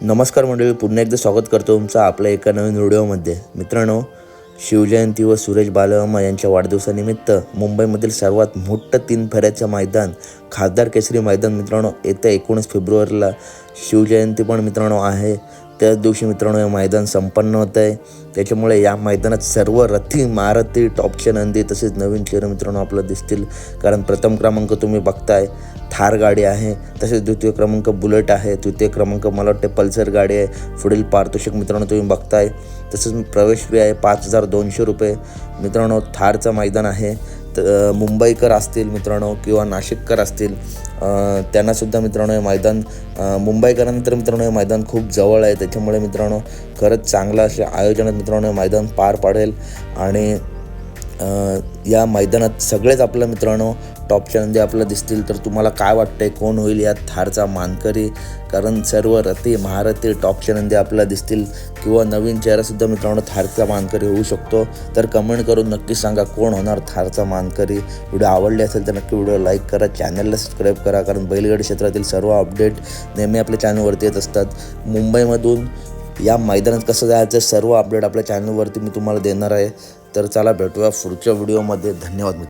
नमस्कार मंडळी पुन्हा एकदा स्वागत करतो तुमचं आपल्या एका नवीन व्हिडिओमध्ये. मित्रांनो शिवजयंती व सुरेश बालवर्मा यांच्या वाढदिवसानिमित्त मुंबईमधील सर्वात मोठं तीन फेऱ्याचं मैदान खासदार केसरी मैदान मित्रांनो येत्या एकोणीस फेब्रुवारीला शिवजयंती पण मित्रांनो आहे. त्याच दिवशी मित्रांनो हे मैदान संपन्न होतं आहे. त्याच्यामुळे या मैदानात सर्व रथी महारथी टॉपचे नंदी तसेच नवीन चेहरे मित्रांनो आपलं दिसतील. कारण प्रथम क्रमांक तुम्ही बघताय. थार गाडी आहे तसेच द्वितीय क्रमांक बुलेट आहे तृतीय क्रमांक मला वाटते पल्सर गाडी आहे पुढील पारितोषिक मित्रांनो तुम्ही बघताय. तसंच प्रवेश फी आहे पाच हजार दोनशे रुपये. मित्रांनो थारचं मैदान आहे. तर मुंबईकर असतील मित्रांनो किंवा नाशिककर असतील त्यांनासुद्धा मित्रांनो हे मैदान मुंबईकरांनंतर मित्रांनो हे मैदान खूप जवळ आहे. त्याच्यामुळे मित्रांनो खरंच चांगलं असे आयोजनात मित्रांनो हे मैदान पार पाडेल. आणि या मैदानात सगळेच आपल्या मित्रांनो टॉपच्या नंदी आपल्याला दिसतील तर तुम्हाला काय वाटतं आहे कोण होईल या थारचा मानकरी. कारण सर्व रथी महारथी टॉपच्या नंदी आपल्याला दिसतील किंवा नवीन चेहरासुद्धा मित्रांनो थारचा मानकरी होऊ शकतो. तर कमेंट करून नक्की सांगा कोण होणार थारचा मानकरी. व्हिडिओ आवडले असेल तर नक्की व्हिडिओ लाईक करा चॅनलला सबस्क्राईब करा कारण बैलगाडी क्षेत्रातील सर्व अपडेट नेहमी आपल्या चॅनलवरती येत असतात. मुंबईमधून या मैदानात कसं जायचं सर्व अपडेट आपल्या चॅनलवरती मी तुम्हाला देणार आहे. तर चला भेटूया पुढच्या व्हिडिओमध्ये धन्यवाद